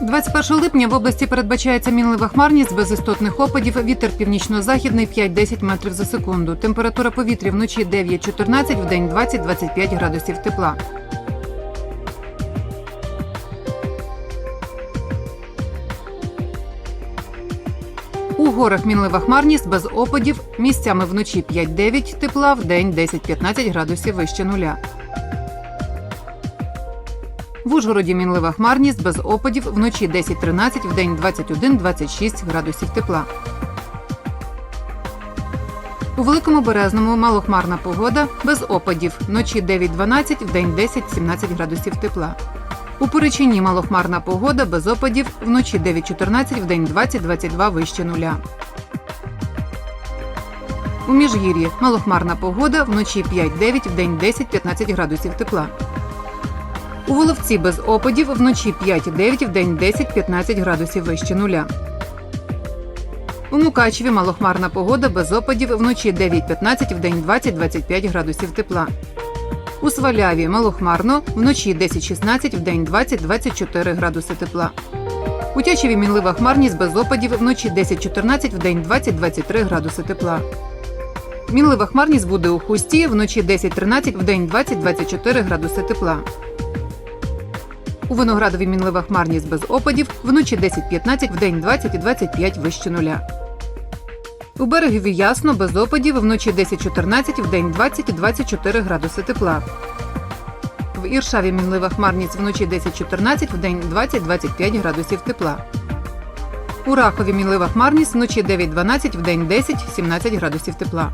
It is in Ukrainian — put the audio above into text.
21 липня в області передбачається мінлива хмарність без істотних опадів. Вітер північно-західний 5-10 метрів за секунду. Температура повітря вночі 9-14, вдень 20-25 градусів тепла. У горах мінлива хмарність без опадів. Місцями вночі 5-9 тепла, вдень 10-15 градусів вище нуля. В Ужгороді мінлива хмарність без опадів вночі 10-13, вдень 21-26 градусів тепла. У Великому Березному малохмарна погода без опадів. Вночі 9-12, вдень 10-17 градусів тепла. У Поречині малохмарна погода без опадів. Вночі 9-14, вдень 20-22 вище нуля. У Міжгір'ї малохмарна погода. Вночі 5-9, вдень 10-15 градусів тепла. У Воловці без опадів вночі 5-9, вдень 10-15 градусів вище нуля. У Мукачеві малохмарна погода без опадів вночі 9-15, вдень 20-25 градусів тепла. У Сваляві малохмарно вночі 10-16, вдень 20-24 градуси тепла. У Тячеві мінлива хмарність без опадів вночі 10-14, вдень 20-23 градуси тепла. Мінлива хмарність буде у Хусті вночі 10-13, вдень 20-24 градуси тепла. У Виноградові мінлива хмарність без опадів, вночі 10-15, вдень 20 і 25 вище нуля. У берегові ясно, без опадів, вночі 10-14, вдень 20 і 24 градуси тепла. В Іршаві мінлива хмарність вночі 10-14, вдень 20-25 градусів тепла. У Рахові мінлива хмарність вночі 9-12, вдень 10-17 градусів тепла.